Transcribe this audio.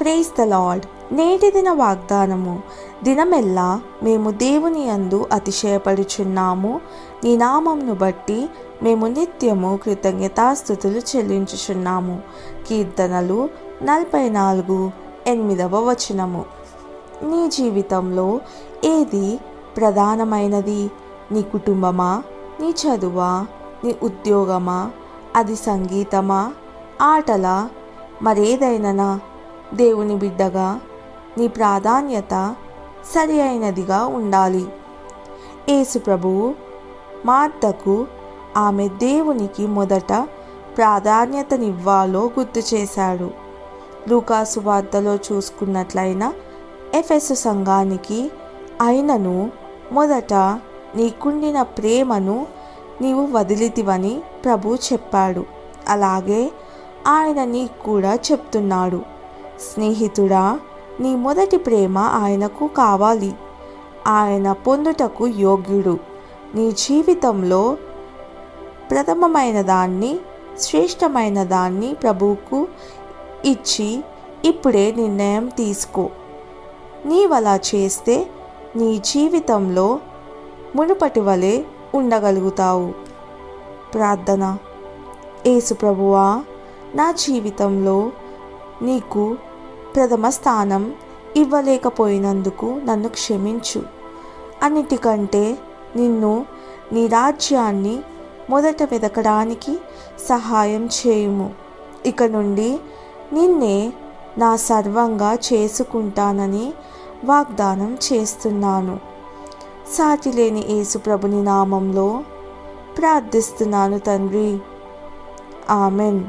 Praise the lord నేటి దిన వాగ్దానము. దినమెల్లా మేము దేవుని అందు అతిశయపడుచున్నాము. నీ నామంను బట్టి మేము నిత్యము కృతజ్ఞతాస్థుతులు చెల్లించుచున్నాము. కీర్తనలు నలభై నాలుగు ఎనిమిదవ వచనము. నీ జీవితంలో ఏది ప్రధానమైనది? నీ కుటుంబమా? నీ చదువా? నీ ఉద్యోగమా? అది సంగీతమా? ఆటలా? మరేదైనా దేవుని బిడ్డగా నీ ప్రాధాన్యత సరి అయినదిగా ఉండాలి. యేసు ప్రభువు మార్తకు ఆమె దేవునికి మొదట ప్రాధాన్యతనివ్వాలో గుర్తు చేశాడు. లూకాసు వార్తలో చూసుకున్నట్లయినా ఎఫెసు సంఘానికి అయినను మొదట నీకుండిన ప్రేమను నీవు వదిలితివని ప్రభు చెప్పాడు. అలాగే ఆయన నీకు కూడా చెప్తున్నాడు. స్నేహితుడా నీ మొదటి ప్రేమ ఆయనకు కావాలి. ఆయన పొందుటకు యోగ్యుడు. నీ జీవితంలో ప్రథమమైన దాన్ని శ్రేష్టమైన దాన్ని ప్రభువుకు ఇచ్చి ఇప్పుడే నిర్ణయం తీసుకో. నీవలా చేస్తే నీ జీవితంలో మునుపటి వలె ఉండగలుగుతావు. ప్రార్థన. ఏసు ప్రభువా నా జీవితంలో నీకు ప్రథమ స్థానం ఇవ్వలేకపోయినందుకు నన్ను క్షమించు. అన్నిటికంటే నిన్ను నీ రాజ్యాన్ని మొదట వెతకడానికి సహాయం చేయుము. ఇక నుండి నిన్నే నా సర్వంగా చేసుకుంటానని వాగ్దానం చేస్తున్నాను. సాటిలేని యేసుప్రభుని నామంలో ప్రార్థిస్తున్నాను తండ్రి. ఆమెన్.